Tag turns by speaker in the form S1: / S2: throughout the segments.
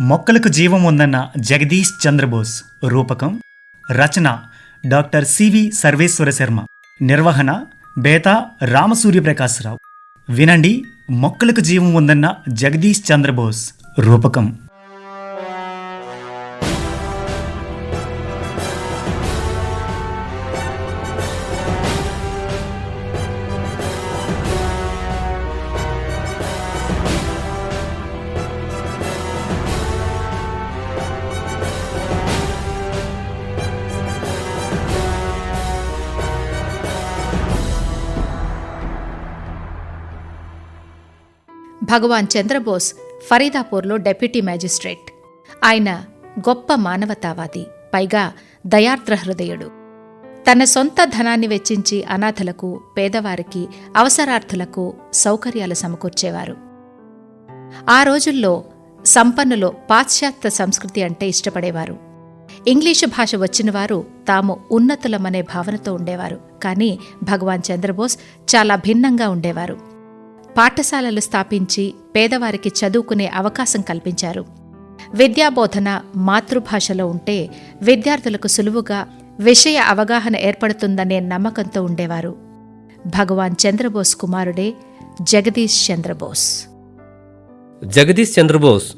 S1: మొక్కలకు జీవం ఉందన్న జగదీష్ చంద్రబోస్ రూపకం రచన డాక్టర్ సివి సర్వేశ్వర శర్మ నిర్వహణ బేతా రామసూర్యప్రకాశ్రావు. వినండి మొక్కలకు జీవం ఉందన్న జగదీష్ చంద్రబోస్ రూపకం.
S2: భగవాన్ చంద్రబోస్ ఫరీదాపూర్లో డెప్యూటీ మ్యాజిస్ట్రేట్. ఆయన గొప్ప మానవతావాది పైగా దయార్ద్ర హృదయుడు. తన సొంత ధనాన్ని వెచ్చించి అనాథలకు పేదవారికి అవసరార్థులకు సౌకర్యాలు సమకూర్చేవారు. ఆ రోజుల్లో సంపన్నులు పాశ్చాత్య సంస్కృతి అంటే ఇష్టపడేవారు. ఇంగ్లీషు భాష వచ్చినవారు తాము ఉన్నతులమనే భావనతో ఉండేవారు. కానీ భగవాన్ చంద్రబోస్ చాలా భిన్నంగా ఉండేవారు. పాఠశాలలు స్థాపించి పేదవారికి చదువుకునే అవకాశం కల్పించారు. విద్యాబోధన మాతృభాషలో ఉంటే విద్యార్థులకు సులువుగా విషయ అవగాహన ఏర్పడుతుందనే నమ్మకంతో ఉండేవారు. భగవాన్ చంద్రబోస్ కుమారుడే జగదీష్ చంద్రబోస్.
S3: జగదీష్ చంద్రబోస్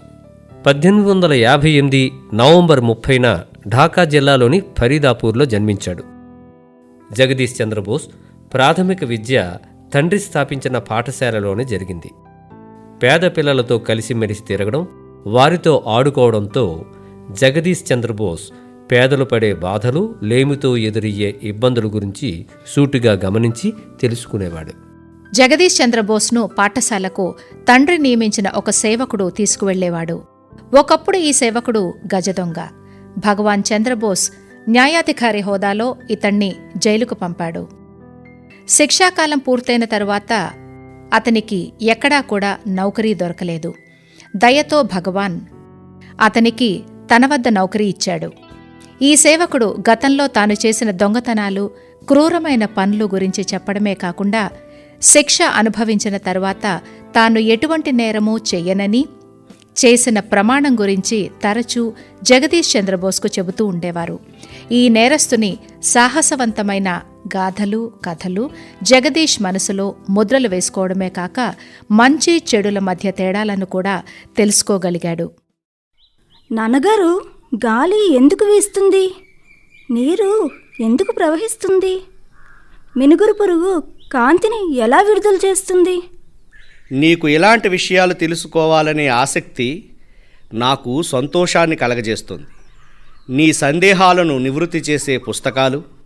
S3: పద్దెనిమిది వందల యాభై ఎనిమిది నవంబర్ ముప్పైన ఢాకా జిల్లాలోని ఫరీదాపూర్లో జన్మించాడు. జగదీష్ చంద్రబోస్ ప్రాథమిక విద్య తండ్రి స్థాపించిన పాఠశాలలోనే జరిగింది. పేద పిల్లలతో కలిసిమెలిసి తిరగడం వారితో ఆడుకోవడంతో జగదీష్ చంద్రబోస్ పేదలు పడే బాధలు లేమితో ఎదురయ్యే ఇబ్బందుల గురించి సూటిగా గమనించి తెలుసుకునేవాడు.
S2: జగదీష్ చంద్రబోస్ను పాఠశాలకు తండ్రి నియమించిన ఒక సేవకుడు తీసుకువెళ్ళేవాడు ఒకప్పుడు ఈ సేవకుడు గజదొంగ భగవాన్ చంద్రబోస్ న్యాయాధికారి హోదాలో ఇతణ్ణి జైలుకు పంపాడు. శిక్షాకాలం పూర్తయిన తరువాత అతనికి ఎక్కడా కూడా నౌకరీ దొరకలేదు. దయతో భగవాన్ అతనికి తన వద్ద నౌకరీ ఇచ్చాడు. ఈ సేవకుడు గతంలో తాను చేసిన దొంగతనాలు క్రూరమైన పనులు గురించి చెప్పడమే కాకుండా శిక్ష అనుభవించిన తరువాత తాను ఎటువంటి నేరమూ చెయ్యనని చేసిన ప్రమాణం గురించి తరచూ జగదీష్ చంద్రబోస్కు చెబుతూ ఉండేవారు. ఈ నేరస్తుని సాహసవంతమైన గాథలు కథలు జగదీష్ మనసులో ముద్రలు వేసుకోవడమే కాక మంచి చెడుల మధ్య తేడాలను కూడా తెలుసుకోగలిగాడు.
S4: నాన్నగారు గాలి ఎందుకు వీస్తుంది? నీరు ఎందుకు ప్రవహిస్తుంది? మినుగురు పురుగు కాంతిని ఎలా విడుదల చేస్తుంది?
S5: నీకు ఇలాంటి విషయాలు తెలుసుకోవాలనే ఆసక్తి నాకు సంతోషాన్ని కలగజేస్తుంది. నీ సందేహాలను నివృత్తి చేసే పుస్తకాలు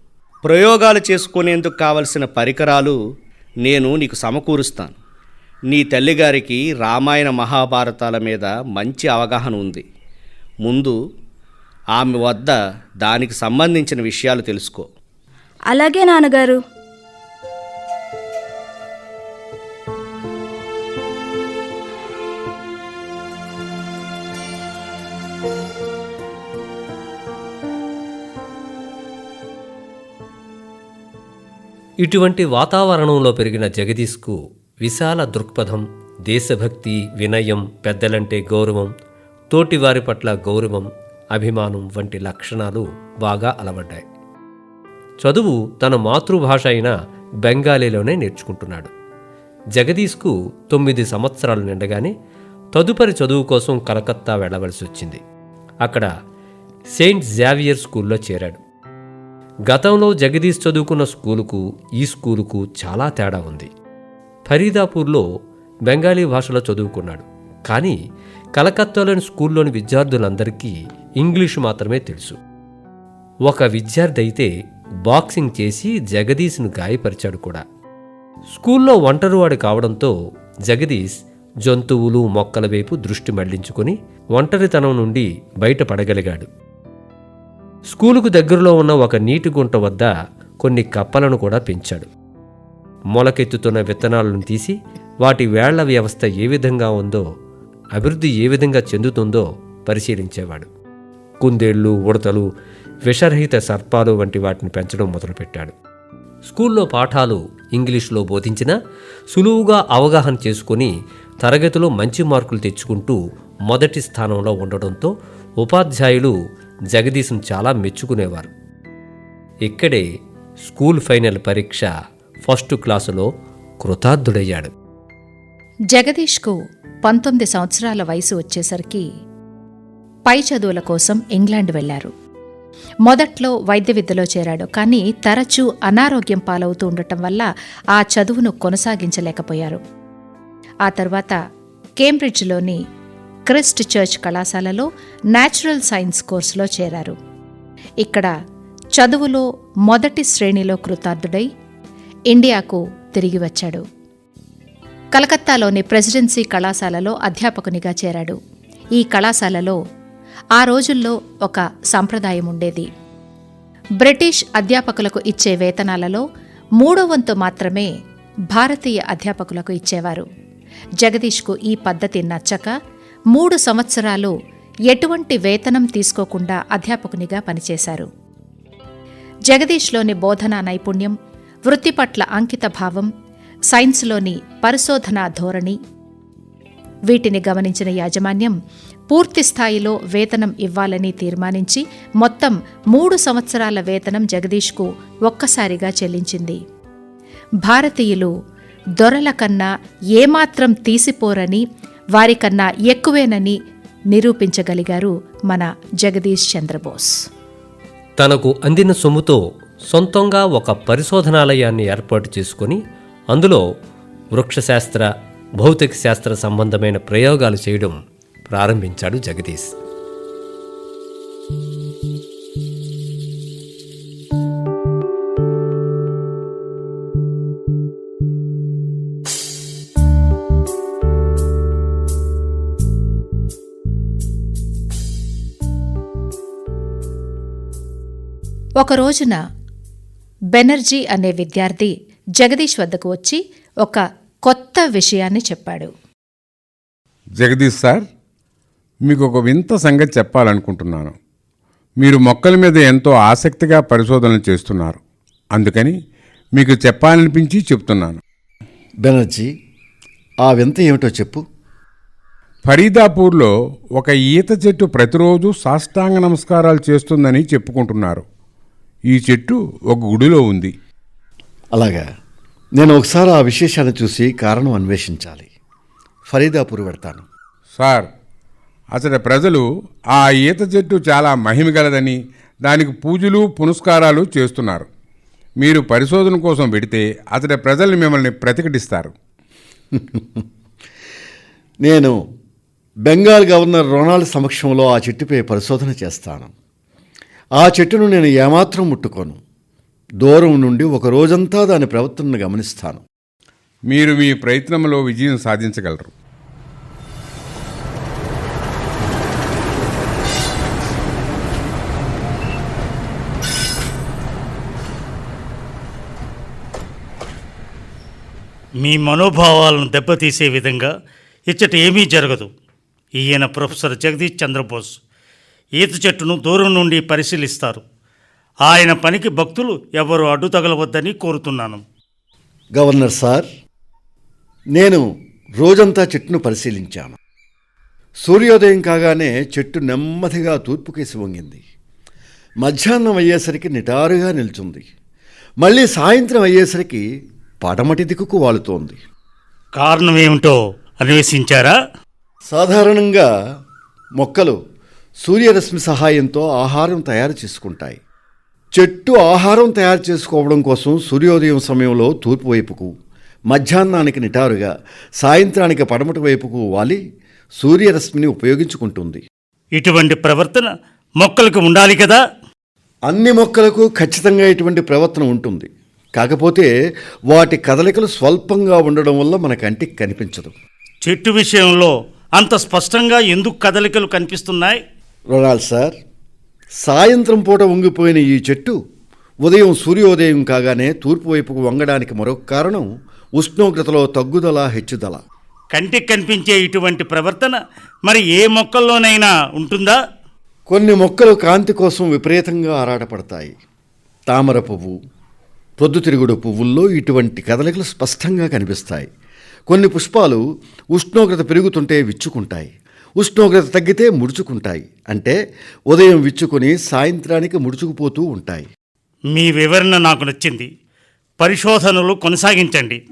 S5: ప్రయోగాలు చేసుకునేందుకు కావలసిన పరికరాలు నేను నీకు సమకూరుస్తాను. నీ తల్లిగారికి రామాయణ మహాభారతాల మీద మంచి అవగాహన ఉంది. ముందు ఆమె వద్ద దానికి సంబంధించిన విషయాలు తెలుసుకో.
S4: అలాగే నాన్నగారు.
S3: ఇటువంటి వాతావరణంలో పెరిగిన జగదీష్కు విశాల దృక్పథం దేశభక్తి వినయం పెద్దలంటే గౌరవం తోటివారి పట్ల గౌరవం అభిమానం వంటి లక్షణాలు బాగా అలవడ్డాయి. చదువు తన మాతృభాష అయిన బెంగాలీలోనే నేర్చుకుంటున్నాడు. జగదీష్కు తొమ్మిది సంవత్సరాలు నిండగానే తదుపరి చదువు కోసం కలకత్తా వెళ్ళవలసి వచ్చింది అక్కడ సెయింట్ జావియర్ స్కూల్లో చేరాడు. గతంలో జగదీష్ చదువుకున్న స్కూలుకు ఈ స్కూలుకు చాలా తేడా ఉంది. ఫరీదాపూర్లో బెంగాలీ భాషలో చదువుకున్నాడు. కానీ కలకత్తాలోని స్కూల్లోని విద్యార్థులందరికీ ఇంగ్లీషు మాత్రమే తెలుసు. ఒక విద్యార్థి అయితే బాక్సింగ్ చేసి జగదీష్ను గాయపరిచాడు కూడా. స్కూల్లో ఒంటరివాడు కావడంతో జగదీష్ జంతువులు మొక్కల వైపు దృష్టి మళ్ళించుకుని ఒంటరితనం నుండి బయటపడగలిగాడు. స్కూలుకు దగ్గరలో ఉన్న ఒక నీటి గుంట వద్ద కొన్ని కప్పలను కూడా పెంచాడు. మొలకెత్తుతున్న విత్తనాలను తీసి వాటి వేళ్ళ వ్యవస్థ ఏ విధంగా ఉందో అభివృద్ధి ఏ విధంగా చెందుతుందో పరిశీలించేవాడు. కుందేళ్ళు ఉడతలు విషరహిత సర్పాలు వంటి వాటిని పెంచడం మొదలుపెట్టాడు. స్కూల్లో పాఠాలు ఇంగ్లీష్లో బోధించినా సులువుగా అవగాహన చేసుకుని తరగతిలో మంచి మార్కులు తెచ్చుకుంటూ మొదటి స్థానంలో ఉండడంతో ఉపాధ్యాయులు జగదీశం చాలా మెచ్చుకునేవారు. ఇక్కడే స్కూల్ ఫైనల్ పరీక్ష ఫస్ట్ క్లాసులో కృతార్థుడయ్యాడు.
S2: జగదీష్కు పంతొమ్మిది సంవత్సరాల వయసు వచ్చేసరికి పై చదువుల కోసం ఇంగ్లాండ్ వెళ్ళారు మొదట్లో వైద్య విద్యలో చేరాడు కానీ తరచూ అనారోగ్యం పాలవుతూ ఉండటం వల్ల ఆ చదువును కొనసాగించలేకపోయారు. ఆ తర్వాత కేంబ్రిడ్జ్లోని క్రిస్ట్ చర్చ్ కళాశాలలో న్యాచురల్ సైన్స్ కోర్సులో చేరారు. ఇక్కడ చదువులో మొదటి శ్రేణిలో కృతార్థుడై ఇండియాకు తిరిగి వచ్చాడు. కలకత్తాలోని ప్రెసిడెన్సీ కళాశాలలో అధ్యాపకునిగా చేరాడు. ఈ కళాశాలలో ఆ రోజుల్లో ఒక సంప్రదాయం ఉండేది. బ్రిటిష్ అధ్యాపకులకు ఇచ్చే వేతనాలలో మూడో వంతు మాత్రమే భారతీయ అధ్యాపకులకు ఇచ్చేవారు. జగదీష్కు ఈ పద్ధతి నచ్చక మూడు సంవత్సరాలు ఎటువంటి వేతనం తీసుకోకుండా అధ్యాపకునిగా పనిచేశారు. జగదీష్లోని బోధనా నైపుణ్యం వృత్తి పట్ల అంకితభావం సైన్స్లోని పరిశోధనా ధోరణి వీటిని గమనించిన యాజమాన్యం పూర్తి స్థాయిలో వేతనం ఇవ్వాలని తీర్మానించి మొత్తం మూడు సంవత్సరాల వేతనం జగదీష్కు ఒక్కసారిగా చెల్లించింది. భారతీయులు దొరల కన్నా ఏమాత్రం తీసిపోరని వారికన్నా ఎక్కువేనని నిరూపించగలిగారు మన జగదీష్ చంద్రబోస్.
S3: తనకు అందిన సొమ్ముతో సొంతంగా ఒక పరిశోధనాలయాన్ని ఏర్పాటు చేసుకొని అందులో వృక్షశాస్త్ర భౌతిక శాస్త్ర సంబంధమైన ప్రయోగాలు చేయడం ప్రారంభించాడు జగదీష్.
S2: ఒక రోజున బెనర్జీ అనే విద్యార్థి జగదీష్ వద్దకు వచ్చి ఒక కొత్త విషయాన్ని చెప్పాడు.
S6: జగదీష్ సార్ మీకు ఒక వింత సంగతి చెప్పాలనుకుంటున్నాను. మీరు మొక్కల మీద ఎంతో ఆసక్తిగా పరిశోధనలు చేస్తున్నారు. అందుకని మీకు చెప్పాలనిపించి చెప్తున్నాను.
S7: బెనర్జీ ఆ వింత ఏమిటో చెప్పు.
S6: ఫరీదాపూర్లో ఒక ఈత చెట్టు ప్రతిరోజు సాష్టాంగ నమస్కారాలు చేస్తుందని చెప్పుకుంటున్నారు. ఈ చెట్టు ఒక గుడిలో ఉంది.
S7: అలాగా. నేను ఒకసారి ఆ విశేషాన్ని చూసి కారణం అన్వేషించాలి. ఫరీదాపూర్ వెడతాను
S6: సార్ అతడి ప్రజలు ఆ ఈత చెట్టు చాలా మహిమగలదని దానికి పూజలు పునస్కారాలు చేస్తున్నారు. మీరు పరిశోధన కోసం పెడితే అతడి ప్రజల్ని మిమ్మల్ని ప్రతిఘటిస్తారు.
S7: నేను బెంగాల్ గవర్నర్ రొనాల్డ్ సమక్షంలో ఆ చెట్టుపై పరిశోధన చేస్తాను. ఆ చెట్టును నేను ఏమాత్రం ముట్టుకోను. దూరం నుండి ఒక రోజంతా దాని ప్రవర్తనను గమనిస్తాను.
S6: మీరు మీ ప్రయత్నంలో విజయం సాధించగలరు.
S8: మీ మనోభావాలను దెబ్బతీసే విధంగా ఇచ్చట ఏమీ జరగదు. ఈయన ప్రొఫెసర్ జగదీష్ చంద్రబోస్. ఈత చెట్టును దూరం నుండి పరిశీలిస్తారు. ఆయన పనికి భక్తులు ఎవరు అడ్డు తగలవద్దని కోరుతున్నాను.
S7: గవర్నర్ సార్ నేను రోజంతా చెట్టును పరిశీలించాను. సూర్యోదయం కాగానే చెట్టు నెమ్మదిగా తూర్పుకేసి వంగింది. మధ్యాహ్నం అయ్యేసరికి నిటారుగా నిల్చుంది. మళ్ళీ సాయంత్రం అయ్యేసరికి పడమటి దిక్కుకు వాలుతోంది.
S8: కారణం ఏమిటో అన్వేషించారా?
S7: సాధారణంగా మొక్కలు సూర్యరశ్మి సహాయంతో ఆహారం తయారు చేసుకుంటాయి. చెట్టు ఆహారం తయారు చేసుకోవడం కోసం సూర్యోదయం సమయంలో తూర్పు వైపుకు మధ్యాహ్నానికి నిటారుగా సాయంత్రానికి పడమటి వైపుకు వాలి సూర్యరశ్మిని ఉపయోగించుకుంటుంది.
S8: ఇటువంటి ప్రవర్తన మొక్కలకు ఉండాలి కదా?
S7: అన్ని మొక్కలకు ఖచ్చితంగా ఇటువంటి ప్రవర్తన ఉంటుంది. కాకపోతే వాటి కదలికలు స్వల్పంగా ఉండడం వల్ల మన కంటికి కనిపించదు.
S8: చెట్టు విషయంలో అంత స్పష్టంగా ఎందుకు కదలికలు కనిపిస్తున్నాయి?
S7: రొనాల్డ్ సార్ సాయంత్రం పూట వంగిపోయిన ఈ చెట్టు ఉదయం సూర్యోదయం కాగానే తూర్పు వైపుకు వంగడానికి మరొక కారణం ఉష్ణోగ్రతలో తగ్గుదల హెచ్చుదల.
S8: కంటికి కనిపించే ఇటువంటి ప్రవర్తన మరి ఏ మొక్కల్లోనైనా ఉంటుందా?
S7: కొన్ని మొక్కలు కాంతి కోసం విపరీతంగా ఆరాటపడతాయి. తామర పువ్వు పొద్దుతిరుగుడు పువ్వుల్లో ఇటువంటి కదలికలు స్పష్టంగా కనిపిస్తాయి. కొన్ని పుష్పాలు ఉష్ణోగ్రత పెరుగుతుంటే విచ్చుకుంటాయి. ఉష్ణోగ్రత తగ్గితే ముడుచుకుంటాయి. అంటే ఉదయం విచ్చుకొని సాయంత్రానికి ముడుచుకుపోతూ ఉంటాయి.
S8: మీ వివరణ నాకు నచ్చింది. పరిశోధనలు కొనసాగించండి.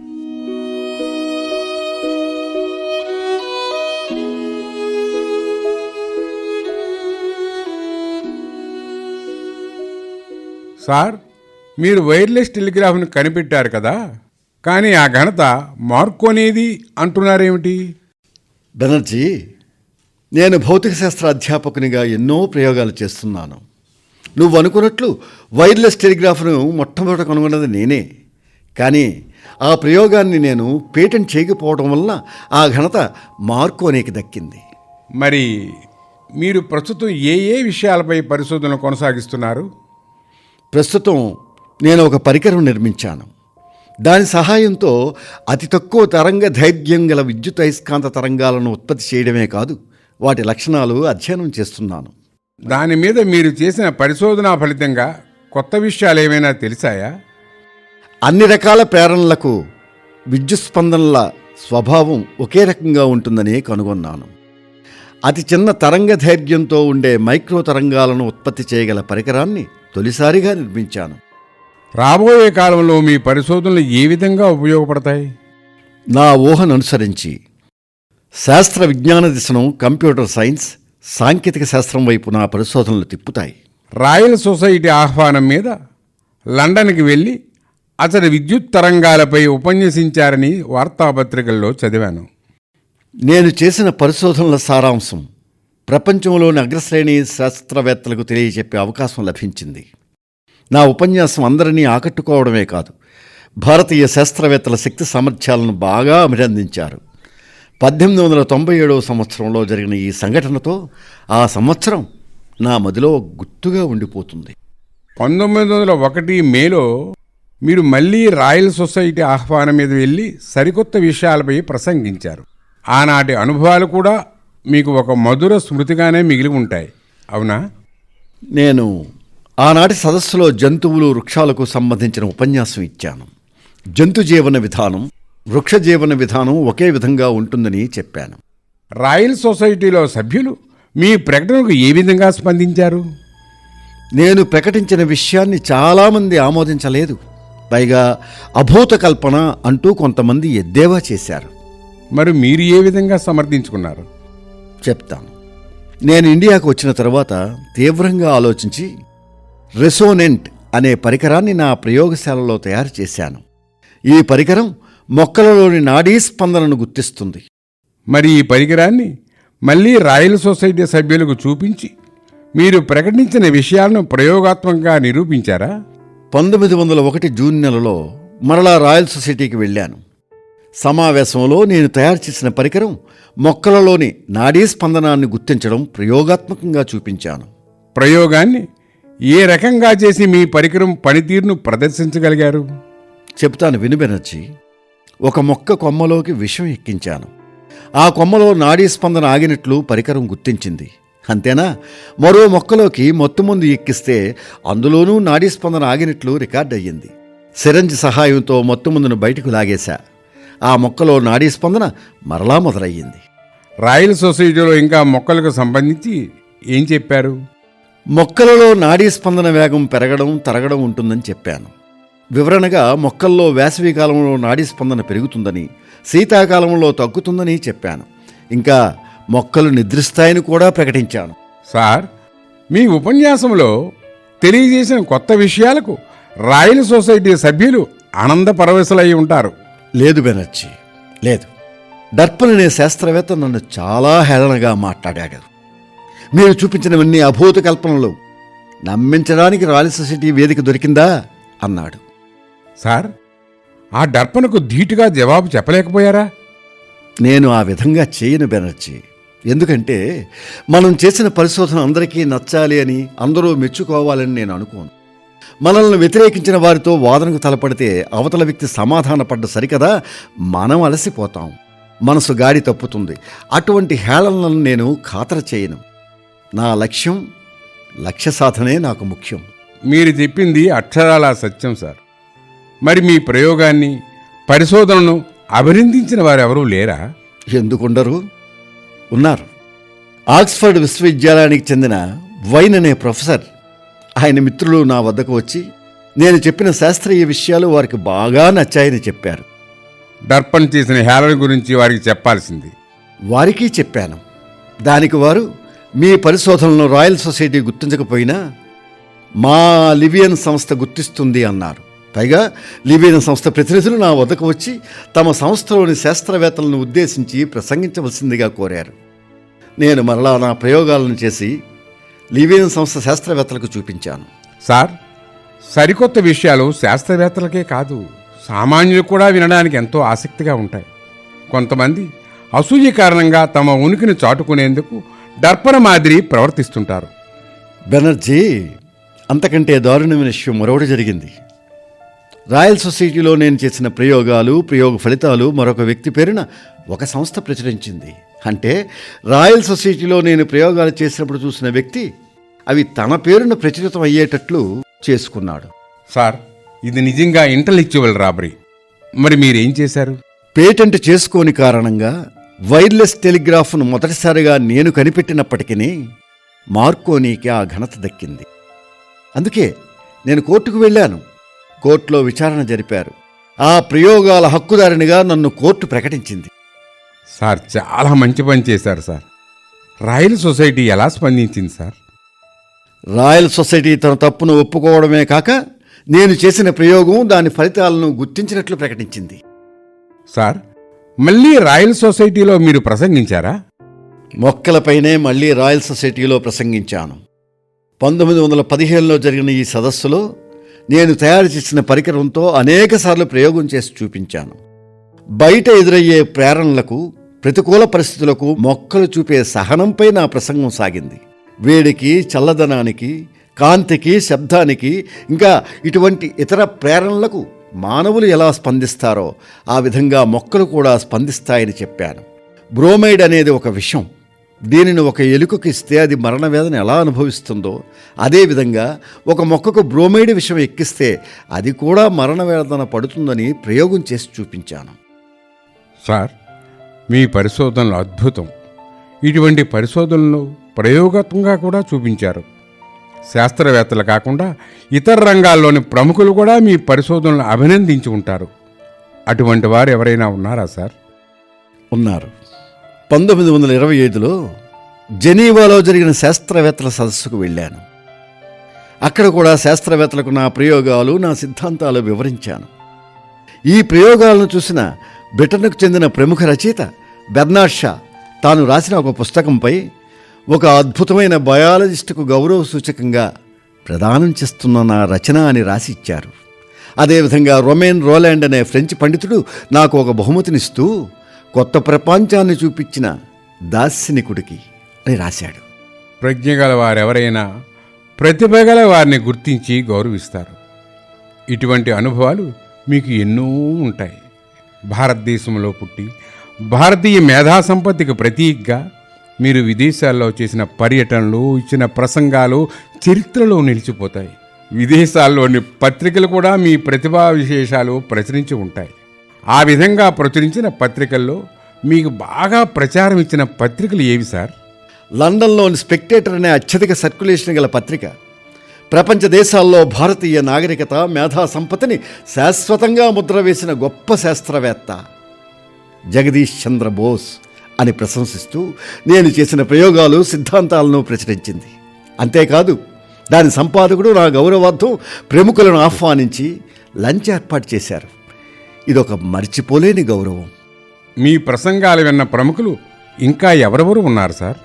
S6: సార్ మీరు వైర్లెస్ టెలిగ్రాఫ్ను కనిపెట్టారు కదా? కానీ ఆ ఘనత మార్కోనేది అంటున్నారేమిటి?
S7: బెనర్జీ నేను భౌతిక శాస్త్ర అధ్యాపకునిగా ఎన్నో ప్రయోగాలు చేస్తున్నాను. నువ్వు అనుకున్నట్లు వైర్లెస్ టెలిగ్రాఫ్ను మొట్టమొదట కనుగొన్నది నేనే. కానీ ఆ ప్రయోగాన్ని నేను పేటెంట్ చేయకపోవడం వలన ఆ ఘనత మార్కోనేకి దక్కింది.
S6: మరి మీరు ప్రస్తుతం ఏ ఏ విషయాలపై పరిశోధన కొనసాగిస్తున్నారు?
S7: ప్రస్తుతం నేను ఒక పరికరం నిర్మించాను. దాని సహాయంతో అతి తక్కువ తరంగ ధైర్యం గల విద్యుత్ అయస్కాంత తరంగాలను ఉత్పత్తి చేయడమే కాదు వాటి లక్షణాలు అధ్యయనం చేస్తున్నాను.
S6: దాని మీద మీరు చేసిన పరిశోధనా ఫలితంగా కొత్త విషయాలు ఏమైనా తెలిసాయా?
S7: అన్ని రకాల ప్రేరణలకు విద్యుత్ స్పందనల స్వభావం ఒకే రకంగా ఉంటుందని కనుగొన్నాను. అతి చిన్న తరంగ ధైర్యంతో ఉండే మైక్రో తరంగాలను ఉత్పత్తి చేయగల పరికరాన్ని తొలిసారిగా నిర్మించాను.
S6: రాబోయే కాలంలో మీ పరిశోధనలు ఏ విధంగా ఉపయోగపడతాయి?
S7: నా ఊహను అనుసరించి శాస్త్ర విజ్ఞాన దిశను కంప్యూటర్ సైన్స్ సాంకేతిక శాస్త్రం వైపు నా పరిశోధనలు తిప్పుతాయి.
S6: రాయల్ సొసైటీ ఆహ్వానం మీద లండన్కి వెళ్ళి అతడి విద్యుత్ తరంగాలపై ఉపన్యసించారని వార్తాపత్రికల్లో చదివాను.
S7: నేను చేసిన పరిశోధనల సారాంశం ప్రపంచంలోని అగ్రశ్రేణి శాస్త్రవేత్తలకు తెలియజెప్పే అవకాశం లభించింది. నా ఉపన్యాసం అందరినీ ఆకట్టుకోవడమే కాదు భారతీయ శాస్త్రవేత్తల శక్తి సామర్థ్యాలను బాగా అభినందించారు. పద్దెనిమిది వందల తొంభై ఏడవ సంవత్సరంలో జరిగిన ఈ సంఘటనతో ఆ సంవత్సరం నా మదిలో గుర్తుగా ఉండిపోతుంది.
S6: పంతొమ్మిది వందల ఒకటి మేలో మీరు మళ్ళీ రాయల్ సొసైటీ ఆహ్వానం మీద వెళ్ళి సరికొత్త విషయాలపై ప్రసంగించారు. ఆనాటి అనుభవాలు కూడా మీకు ఒక మధుర స్మృతిగానే మిగిలి ఉంటాయి. అవునా?
S7: నేను ఆనాటి సదస్సులో జంతువులు వృక్షాలకు సంబంధించిన ఉపన్యాసం ఇచ్చాను. జంతు జీవన విధానం వృక్ష జీవన విధానం ఒకే విధంగా ఉంటుందని చెప్పాను.
S6: రాయల్ సొసైటీలో సభ్యులు మీ ప్రకటనకు ఏ విధంగా స్పందించారు?
S7: నేను ప్రకటించిన విషయాన్ని చాలామంది ఆమోదించలేదు. పైగా అభూత కల్పన అంటూ కొంతమంది ఎద్దేవా చేశారు.
S6: మరి మీరు ఏ విధంగా సమర్థించుకున్నారు?
S7: చెప్తాను. నేను ఇండియాకు వచ్చిన తర్వాత తీవ్రంగా ఆలోచించి రెసోనెంట్ అనే పరికరాన్ని నా ప్రయోగశాలలో తయారు చేశాను. ఈ పరికరం మొక్కలలోని నాడీ స్పందనను గుర్తిస్తుంది.
S6: మరి ఈ పరికరాన్ని మళ్ళీ రాయల్ సొసైటీ సభ్యులకు చూపించి మీరు ప్రకటించిన విషయాలను ప్రయోగాత్మకంగా నిరూపించారా?
S7: పంతొమ్మిది వందల ఒకటి జూన్ నెలలో మరలా రాయల్ సొసైటీకి వెళ్ళాను. సమావేశంలో నేను తయారు చేసిన పరికరం మొక్కలలోని నాడీ స్పందనాన్ని గుర్తించడం ప్రయోగాత్మకంగా చూపించాను.
S6: ప్రయోగాన్ని ఏ రకంగా చేసి మీ పరికరం పనితీరును ప్రదర్శించగలిగారు?
S7: చెప్తాను విను బెనర్జీ. ఒక మొక్క కొమ్మలోకి విషం ఎక్కించాను. ఆ కొమ్మలో నాడీ స్పందన ఆగినట్లు పరికరం గుర్తించింది. అంతేనా? మరో మొక్కలోకి మొత్తుమందు ఎక్కిస్తే అందులోనూ నాడీ స్పందన ఆగినట్లు రికార్డ్ అయ్యింది. సిరంజి సహాయంతో మొత్తుమందును బయటకు లాగేశా. ఆ మొక్కలో నాడీ స్పందన మరలా మొదలయ్యింది.
S6: రాయల్ సొసైటీలో ఇంకా మొక్కలకు సంబంధించి ఏం చెప్పారు?
S7: మొక్కలలో నాడీ స్పందన వేగం పెరగడం తరగడం ఉంటుందని చెప్పాను. వివరణగా మొక్కల్లో వేసవి కాలంలో నాడీ స్పందన పెరుగుతుందని శీతాకాలంలో తగ్గుతుందని చెప్పాను. ఇంకా మొక్కలు నిద్రిస్తాయని కూడా ప్రకటించాను.
S6: సార్ మీ ఉపన్యాసంలో తెలియజేసిన కొత్త విషయాలకు రాయల్ సొసైటీ సభ్యులు ఆనందపరవశులై ఉంటారు.
S7: లేదు బెనర్జీ లేదు. దర్పణ్ అనే శాస్త్రవేత్త నన్ను చాలా హేళనగా మాట్లాడాడు. మీరు చూపించినవన్నీ అభూత కల్పనలు. నమ్మించడానికి రాయల్ సొసైటీ వేదిక దొరికిందా? అన్నాడు.
S6: సార్ ఆ దర్పణకు ధీటుగా జవాబు చెప్పలేకపోయారా?
S7: నేను ఆ విధంగా చేయను బెనర్జీ. ఎందుకంటే మనం చేసిన పరిశోధన అందరికీ నచ్చాలి అని అందరూ మెచ్చుకోవాలని నేను అనుకోను. మనల్ని వ్యతిరేకించిన వారితో వాదనకు తలపడితే అవతల వ్యక్తి సమాధానపడ్డ సరికదా మనం అలసిపోతాం. మనసు గాడి తప్పుతుంది. అటువంటి హేళనలను నేను ఖాతరు చేయను. నా లక్ష్యం లక్ష్య సాధనే నాకు ముఖ్యం.
S6: మీరు చెప్పింది అక్షరాల సత్యం సార్. మరి మీ ప్రయోగాన్ని పరిశోధనను అభినందించిన వారెవరూ లేరా?
S7: ఎందుకుండరు? ఉన్నారు. ఆక్స్ఫర్డ్ విశ్వవిద్యాలయానికి చెందిన వైన్ అనే ప్రొఫెసర్ ఆయన మిత్రులు నా వద్దకు వచ్చి నేను చెప్పిన శాస్త్రీయ విషయాలు వారికి బాగా నచ్చాయని చెప్పారు.
S6: దర్పణ్ చేసిన హేళన గురించి వారికి చెప్పాల్సింది.
S7: వారికి చెప్పాను. దానికి వారు మీ పరిశోధనలో రాయల్ సొసైటీ గుర్తించకపోయినా మా లివియన్ సంస్థ గుర్తిస్తుంది అన్నారు. పైగా లివియన్ సంస్థ ప్రతినిధులు నా వద్దకు వచ్చి తమ సంస్థలోని శాస్త్రవేత్తలను ఉద్దేశించి ప్రసంగించవలసిందిగా కోరారు. నేను మరలా నా ప్రయోగాలను చేసి లివియన్ సంస్థ శాస్త్రవేత్తలకు చూపించాను.
S6: సార్ సరికొత్త విషయాలు శాస్త్రవేత్తలకే కాదు సామాన్యులు కూడా వినడానికి ఎంతో ఆసక్తిగా ఉంటాయి. కొంతమంది అసూయ కారణంగా తమ ఉనికిని చాటుకునేందుకు దర్పణ మాదిరి ప్రవర్తిస్తుంటారు.
S7: బెనర్జీ అంతకంటే దారుణమైన విషయం మరొకటి జరిగింది. రాయల్ సొసైటీలో నేను చేసిన ప్రయోగాలు ప్రయోగ ఫలితాలు మరొక వ్యక్తి పేరున ఒక సంస్థ ప్రచురించింది. అంటే రాయల్ సొసైటీలో నేను ప్రయోగాలు చేసినప్పుడు చూసిన వ్యక్తి అవి తన పేరున ప్రచురితం అయ్యేటట్లు చేసుకున్నాడు.
S6: సార్ ఇది నిజంగా ఇంటలెక్చువల్ రాబరీ మరి మీరేం చేశారు?
S7: పేటెంట్ చేసుకోని కారణంగా వైర్లెస్ టెలిగ్రాఫ్ను మొదటిసారిగా నేను కనిపెట్టినప్పటికీ మార్కోనీకి ఆ ఘనత దక్కింది. అందుకే నేను కోర్టుకు వెళ్ళాను. కోర్టులో విచారణ జరిపారు. ఆ ప్రయోగాల హక్కుదారునిగా నన్ను కోర్టు ప్రకటించింది.
S6: సార్ చాలా మంచి పని చేశారు సార్. రాయల్ సొసైటీ ఎలా స్పందించింది సార్?
S7: రాయల్ సొసైటీ తన తప్పును ఒప్పుకోవడమే కాక నేను చేసిన ప్రయోగం దాని ఫలితాలను గుర్తించినట్లు ప్రకటించింది.
S6: సార్ మళ్ళీ రాయల్ సొసైటీలో మీరు ప్రసంగించారా?
S7: మొక్కలపైనే మళ్ళీ రాయల్ సొసైటీలో ప్రసంగించాను. పంతొమ్మిది వందల పదిహేనులో జరిగిన ఈ సదస్సులో నేను తయారు చేసిన పరికరంతో అనేకసార్లు ప్రయోగం చేసి చూపించాను. బయట ఎదురయ్యే ప్రేరణలకు ప్రతికూల పరిస్థితులకు మొక్కలు చూపే సహనంపై నా ప్రసంగం సాగింది. వేడికి చల్లదనానికి కాంతికి శబ్దానికి ఇంకా ఇటువంటి ఇతర ప్రేరణలకు మానవులు ఎలా స్పందిస్తారో ఆ విధంగా మొక్కలు కూడా స్పందిస్తాయని చెప్పాను. బ్రోమైడ్ అనేది ఒక విషం దీనిని ఒక ఎలుకకు ఇస్తే అది మరణవేదన ఎలా అనుభవిస్తుందో అదేవిధంగా ఒక మొక్కకు బ్రోమైడ్ విషం ఎక్కిస్తే అది కూడా మరణవేదన పడుతుందని ప్రయోగం చేసి చూపించాను.
S6: సార్ మీ పరిశోధనలు అద్భుతం. ఇటువంటి పరిశోధనలు ప్రయోగాత్మకంగా కూడా చూపించారు. శాస్త్రవేత్తలు కాకుండా ఇతర రంగాల్లోని ప్రముఖులు కూడా మీ పరిశోధనలు అభినందించి ఉంటారు. అటువంటి వారు ఎవరైనా ఉన్నారా సార్?
S7: ఉన్నారు. పంతొమ్మిది వందల ఇరవై ఐదులో జెనీవాలో జరిగిన శాస్త్రవేత్తల సదస్సుకు వెళ్ళాను. అక్కడ కూడా శాస్త్రవేత్తలకు నా ప్రయోగాలు నా సిద్ధాంతాలు వివరించాను. ఈ ప్రయోగాలను చూసిన బ్రిటన్కు చెందిన ప్రముఖ రచయిత బెర్నాడ్ షా తాను రాసిన ఒక పుస్తకంపై ఒక అద్భుతమైన బయాలజిస్టుకు గౌరవ సూచకంగా ప్రదానం చేస్తున్న నా రచన అని రాసి ఇచ్చారు. అదేవిధంగా రొమేన్ రోలాండ్ అనే ఫ్రెంచ్ పండితుడు నాకు ఒక బహుమతినిస్తూ కొత్త ప్రపంచాన్ని చూపించిన దాస్యనికుడికి అని రాశాడు.
S6: ప్రజ్ఞ గల వారెవరైనా ప్రతిభ గల వారిని గుర్తించి గౌరవిస్తారు. ఇటువంటి అనుభవాలు మీకు ఎన్నో ఉంటాయి. భారతదేశంలో పుట్టి భారతీయ మేధా సంపత్తికి ప్రతీకగా మీరు విదేశాల్లో చేసిన పర్యటనలు ఇచ్చిన ప్రసంగాలు చరిత్రలో నిలిచిపోతాయి. విదేశాల్లోని పత్రికలు కూడా మీ ప్రతిభా విశేషాలు ప్రచురించి ఉంటాయి. ఆ విధంగా ప్రచురించిన పత్రికల్లో మీకు బాగా ప్రచారం ఇచ్చిన పత్రికలు ఏవి సార్?
S7: లండన్లోని స్పెక్టేటర్ అనే అత్యధిక సర్క్యులేషన్ గల పత్రిక ప్రపంచ దేశాల్లో భారతీయ నాగరికత మేధా సంపత్తిని శాశ్వతంగా ముద్ర వేసిన గొప్ప శాస్త్రవేత్త జగదీష్ చంద్ర బోస్ అని ప్రశంసిస్తూ నేను చేసిన ప్రయోగాలు సిద్ధాంతాలను ప్రచురించింది. అంతేకాదు దాని సంపాదకుడు నా గౌరవార్థం ప్రముఖులను ఆహ్వానించి లంచ్ ఏర్పాటు చేశారు. ఇదొక మర్చిపోలేని గౌరవం.
S6: మీ ప్రసంగాలు విన్న ప్రముఖులు ఇంకా ఎవరెవరు ఉన్నారు సార్?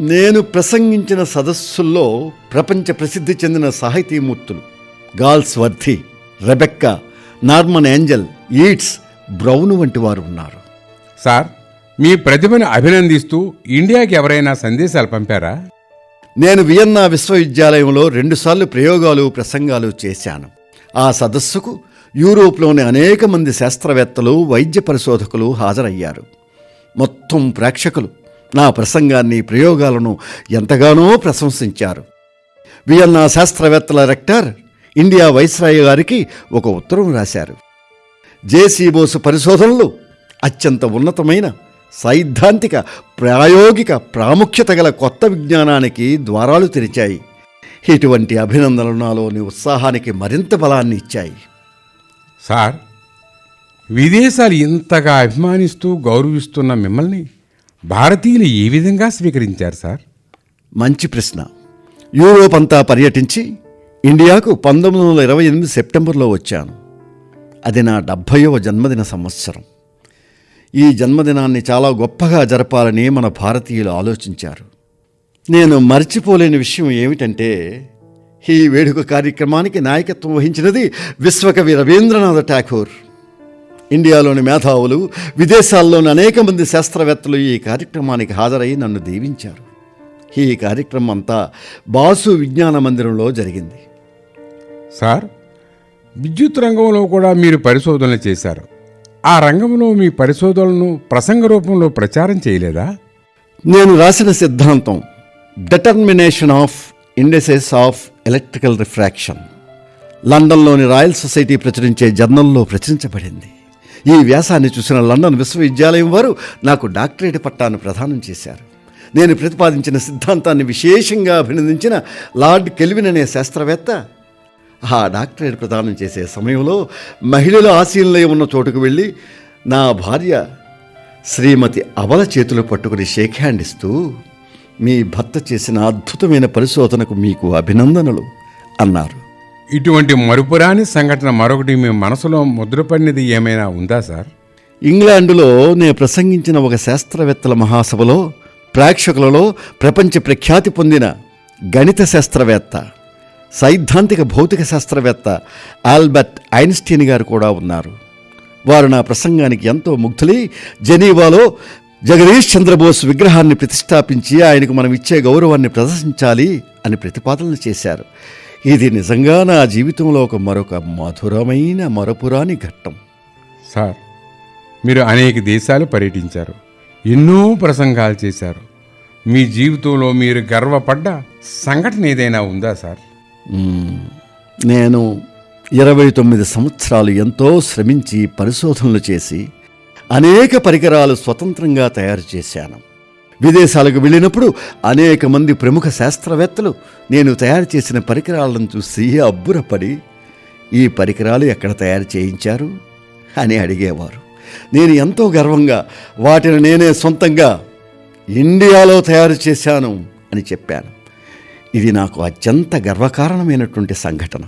S7: నేను ప్రసంగించిన సదస్సుల్లో ప్రపంచ ప్రసిద్ధి చెందిన సాహితీమూర్తులు Galsworthy Rebecca Norman Angell Yeats Brown వంటి వారు ఉన్నారు.
S6: సార్ మీ ప్రతిభను అభినందిస్తూ ఇండియాకి ఎవరైనా సందేశాలు పంపారా?
S7: నేను వియన్నా విశ్వవిద్యాలయంలో రెండుసార్లు ప్రయోగాలు ప్రసంగాలు చేశాను. ఆ సదస్సుకు యూరోప్లోని అనేక మంది శాస్త్రవేత్తలు వైద్య పరిశోధకులు హాజరయ్యారు. మొత్తం ప్రేక్షకులు నా ప్రసంగాన్ని ప్రయోగాలను ఎంతగానో ప్రశంసించారు. వియన్నా శాస్త్రవేత్తల రెక్టర్ ఇండియా వైస్రాయ్ గారికి ఒక ఉత్తరం రాశారు. జేసీ బోసు పరిశోధనలు అత్యంత ఉన్నతమైన సైద్ధాంతిక ప్రాయోగిక ప్రాముఖ్యత గల కొత్త విజ్ఞానానికి ద్వారాలు తెరిచాయి. ఇటువంటి అభినందనలు నాలోని ఉత్సాహానికి మరింత బలాన్ని ఇచ్చాయి.
S6: సార్ విదేశాలు ఇంతగా అభిమానిస్తూ గౌరవిస్తున్న మిమ్మల్ని భారతీయులు ఏ విధంగా స్వీకరించారు సార్?
S7: మంచి ప్రశ్న. యూరోప్ అంతా పర్యటించి ఇండియాకు పంతొమ్మిది వందల ఇరవై ఎనిమిది సెప్టెంబర్లో వచ్చాను. అది నా డెబ్భైవ జన్మదిన సంవత్సరం. ఈ జన్మదినాన్ని చాలా గొప్పగా జరపాలని మన భారతీయులు ఆలోచించారు. నేను మర్చిపోలేని విషయం ఏమిటంటే ఈ వేడుక కార్యక్రమానికి నాయకత్వం వహించినది విశ్వకవి రవీంద్రనాథ్ ఠాకూర్. ఇండియాలోని మేధావులు విదేశాల్లోని అనేక మంది శాస్త్రవేత్తలు ఈ కార్యక్రమానికి హాజరై నన్ను దీవించారు. ఈ కార్యక్రమం అంతా బాసు విజ్ఞాన మందిరంలో జరిగింది.
S6: సార్ విద్యుత్ రంగంలో కూడా మీరు పరిశోధనలు చేశారు. ఆ రంగంలో మీ పరిశోధనలను ప్రసంగ రూపంలో ప్రచారం చేయలేదా?
S7: నేను రాసిన సిద్ధాంతం determination of indices of electrical refraction. లండన్లోని రాయల్ సొసైటీ ప్రచురించే జర్నల్లో ప్రచురించబడింది. ఈ వ్యాసాన్ని చూసిన లండన్ విశ్వవిద్యాలయం వారు నాకు డాక్టరేట్ పట్టాను ప్రదానం చేశారు. నేను ప్రతిపాదించిన సిద్ధాంతాన్ని విశేషంగా అభినందించిన లార్డ్ కెల్విన్ అనే శాస్త్రవేత్త ఆ డాక్టరేట్ ప్రదానం చేసే సమయంలో మహిళల ఆశీనులై ఉన్న చోటుకు వెళ్ళి నా భార్య శ్రీమతి అబల చేతులు పట్టుకుని షేక్ హ్యాండ్ ఇస్తూ మీ భర్త చేసిన అద్భుతమైన పరిశోధనకు మీకు అభినందనలు అన్నారు.
S6: ఇటువంటి మరుపురాని సంఘటన మరొకటి మీ మనసులో ముద్రపడినది ఏమైనా ఉందా సార్?
S7: ఇంగ్లాండులో నేను ప్రసంగించిన ఒక శాస్త్రవేత్తల మహాసభలో ప్రేక్షకులలో ప్రపంచ ప్రఖ్యాతి పొందిన గణిత శాస్త్రవేత్త సైద్ధాంతిక భౌతిక శాస్త్రవేత్త ఆల్బర్ట్ ఐన్స్టీన్ గారు కూడా ఉన్నారు. వారు నా ప్రసంగానికి ఎంతో ముగ్ధులై జనీవాలో జగదీష్ చంద్రబోస్ విగ్రహాన్ని ప్రతిష్టాపించి ఆయనకు మనం ఇచ్చే గౌరవాన్ని ప్రదర్శించాలి అని ప్రతిపాదనలు చేశారు. ఇది నిజంగా నా జీవితంలో ఒక మరొక మధురమైన మరపురాని ఘట్టం.
S6: సార్ మీరు అనేక దేశాలు పర్యటించారు. ఎన్నో ప్రసంగాలు చేశారు. మీ జీవితంలో మీరు గర్వపడ్డ సంఘటన ఏదైనా ఉందా సార్.
S7: నేను ఇరవై తొమ్మిది సంవత్సరాలు ఎంతో శ్రమించి పరిశోధనలు చేసి అనేక పరికరాలు స్వతంత్రంగా తయారు చేశాను. విదేశాలకు వెళ్ళినప్పుడు అనేక మంది ప్రముఖ శాస్త్రవేత్తలు నేను తయారు చేసిన పరికరాలను చూసి అబ్బురపడి ఈ పరికరాలు ఎక్కడ తయారు చేయించారు? అని అడిగేవారు. నేను ఎంతో గర్వంగా వాటిని నేనే సొంతంగా ఇండియాలో తయారు చేశాను అని చెప్పాను. ఇది నాకు అత్యంత గర్వకారణమైనటువంటి సంఘటన.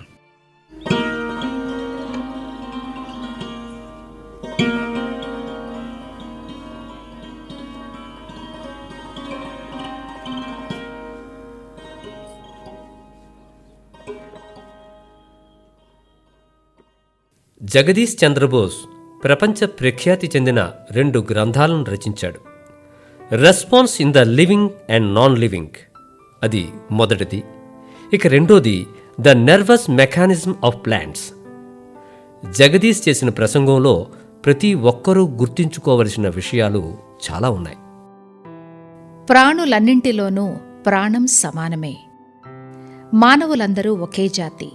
S3: జగదీష్ చంద్రబోస్ ప్రపంచ ప్రఖ్యాతి చెందిన రెండు గ్రంథాలను రచించాడు. Response in the living and non living. అది మొదటిది. ఇక రెండోది the nervous mechanism of plants. Jagadish చేసిన ప్రసంగంలో ప్రతి ఒక్కరూ గుర్తుంచుకోవలసిన విషయాలు చాలా ఉన్నాయి.
S2: ప్రాణులన్నింటిలోనూ ప్రాణం సమానమే. మానవులందరూ ఒకే జాతి.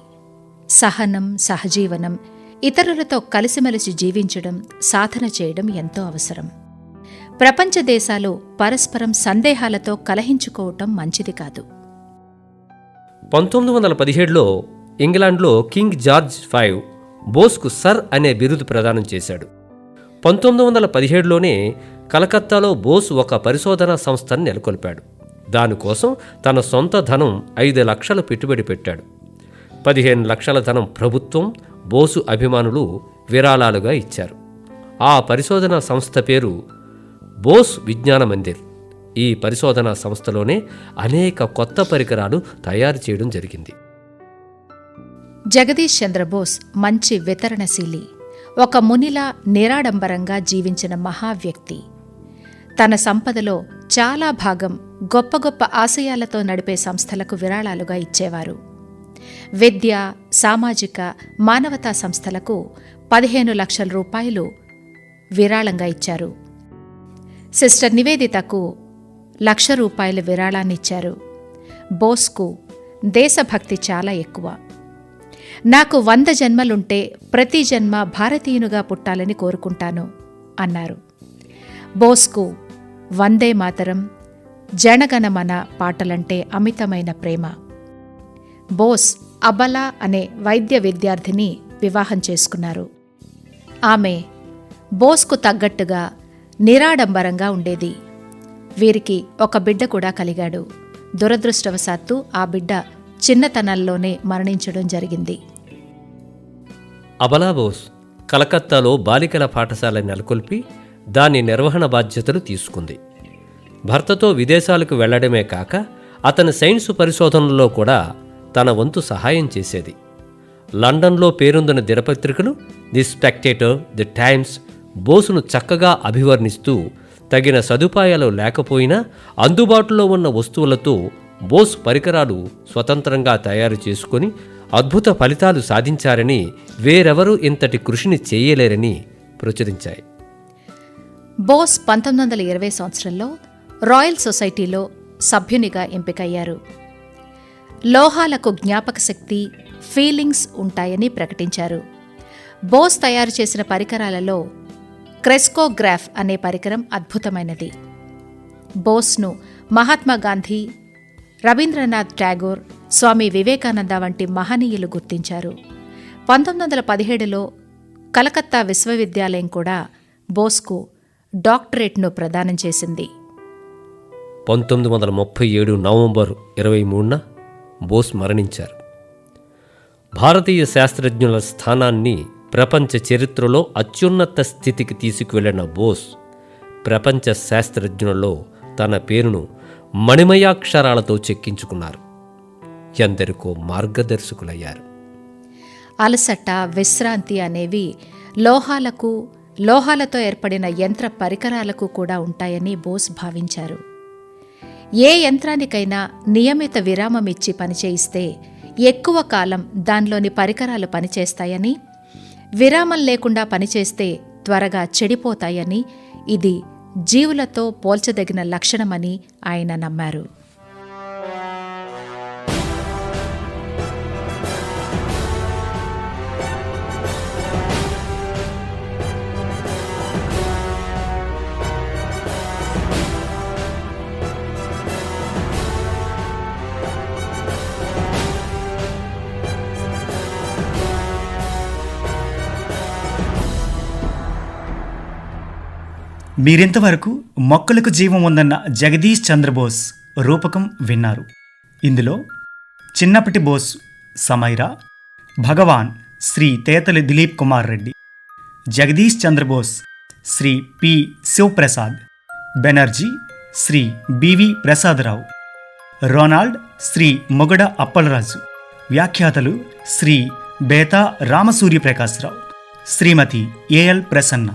S2: సహనం సహజీవనం ఇతరులతో కలిసిమెలిసి జీవించడం సాధన చేయడం ఎంతో అవసరం. ప్రపంచ దేశాలు పరస్పరం సందేహాలతో కలహించుకోవటం మంచిది కాదు.
S3: పంతొమ్మిది వందల పదిహేడులో ఇంగ్లాండ్లో కింగ్ జార్జ్ ఫైవ్ బోస్కు సర్ అనే బిరుదు ప్రదానం చేశాడు. పంతొమ్మిది వందల పదిహేడులోనే కలకత్తాలో బోస్ ఒక పరిశోధనా సంస్థను నెలకొల్పాడు. దానికోసం తన సొంత ధనం ఐదు లక్షలు పెట్టుబడి పెట్టాడు. పదిహేను లక్షల ధనం ప్రభుత్వం బోసు అభిమానులు విరాళాలుగా ఇచ్చారు. ఆ పరిశోధన సంస్థ పేరు బోస్ విజ్ఞాన మందిర్. ఈ పరిశోధన సంస్థలోనే అనేక కొత్త పరికరాలు తయారు చేయడం జరిగింది.
S2: జగదీష్ చంద్రబోస్ మంచి వితరణశీలి. ఒక మునిలా నిరాడంబరంగా జీవించిన మహావ్యక్తి తన సంపదలో చాలా భాగం గొప్ప గొప్ప ఆశయాలతో నడిపే సంస్థలకు విరాళాలుగా ఇచ్చేవారు. విద్య సామాజిక మానవతా సంస్థలకు పదిహేను లక్షల రూపాయలు విరాళంగా ఇచ్చారు. సిస్టర్ నివేదితకు లక్ష రూపాయల విరాళాన్నిచ్చారు బోస్కు దేశభక్తి చాలా ఎక్కువ. నాకు వంద జన్మలుంటే ప్రతి జన్మ భారతీయునుగా పుట్టాలని కోరుకుంటాను అన్నారు. బోస్కు వందే మాతరం జనగణమన పాటలంటే అమితమైన ప్రేమ. బోస్ అబలా అనే వైద్య విద్యార్థిని వివాహం చేసుకున్నారు. ఆమె బోస్కు తగ్గట్టుగా నిరాడంబరంగా ఉండేది. వీరికి ఒక బిడ్డ కూడా కలిగాడు. దురదృష్టవశాత్తు ఆ బిడ్డ చిన్నతనంలోనే మరణించడం జరిగింది.
S3: అబలా బోస్ కలకత్తాలో బాలికల పాఠశాల నెలకొల్పి దాని నిర్వహణ బాధ్యతలు తీసుకుంది. భర్తతో విదేశాలకు వెళ్ళడమే కాక అతని సైన్స్ పరిశోధనల్లో కూడా తన వంతు సహాయం చేసేది. లండన్లో పేరొందిన దినపత్రికలు ది స్పెక్టేటర్ ది టైమ్స్ బోసును చక్కగా అభివర్ణిస్తూ తగిన సదుపాయాలు లేకపోయినా అందుబాటులో ఉన్న వస్తువులతో బోస్ పరికరాలు స్వతంత్రంగా తయారు చేసుకొని అద్భుత ఫలితాలు సాధించారని వేరెవరూ ఇంతటి కృషిని చేయలేరని ప్రచురించాయి.
S2: బోస్ పంతొమ్మిది వందల ఇరవై సంవత్సరంలో రాయల్ సొసైటీలో సభ్యునిగా ఎంపికయ్యారు. లోహాలకు జ్ఞాపక శక్తి ఫీలింగ్స్ ఉంటాయని ప్రకటించారు. బోస్ తయారు చేసిన పరికరాలలో క్రెస్కోగ్రాఫ్ అనే పరికరం అద్భుతమైనది. బోస్ను మహాత్మా గాంధీ రవీంద్రనాథ్ ఠాగూర్ స్వామి వివేకానంద వంటి మహనీయులు గుర్తించారు. పంతొమ్మిది వందల పదిహేడులో కలకత్తా విశ్వవిద్యాలయం కూడా బోస్కు డాక్టరేట్ను ప్రదానం చేసింది.
S3: పంతొమ్మిది వందల ముప్పై ఏడు నవంబర్ ఇరవై మూడున బోస్ మరణించారు. భారతీయ శాస్త్రజ్ఞుల స్థానాన్ని ప్రపంచ చరిత్రలో అత్యున్నత స్థితికి తీసుకువెళ్ళిన బోస్ ప్రపంచ శాస్త్రజ్ఞులలో తన పేరును మణిమయాక్షరాలతో చెక్కించుకున్నారు. ఎందరికో మార్గదర్శకులయ్యారు.
S2: అలసట విశ్రాంతి అనేవి లోహాలకు లోహాలతో ఏర్పడిన యంత్ర పరికరాలకు కూడా ఉంటాయని బోస్ భావించారు. ఏ యంత్రానికైనా నియమిత విరామం ఇచ్చి పనిచేయిస్తే ఎక్కువ కాలం దానిలోని పరికరాలు పనిచేస్తాయని విరామం లేకుండా పనిచేస్తే త్వరగా చెడిపోతాయని ఇది జీవులతో పోల్చదగిన లక్షణమని ఆయన నమ్మారు.
S1: మీరింతవరకు మొక్కలకు జీవం ఉందన్న జగదీష్ చంద్రబోస్ రూపకం విన్నారు. ఇందులో చిన్నప్పటి Bose Samaira Bhagwan Shri Tetali Dilip Kumar Reddy Jagadish Chandra Bose Shri P Sivaprasad Banerjee Shri BV Prasadarao Ronald Shri Mogada Appalaraju వ్యాఖ్యాతలు శ్రీ బేతా రామసూర్య ప్రకాశ్రావు శ్రీమతి ఏఎల్ ప్రసన్న.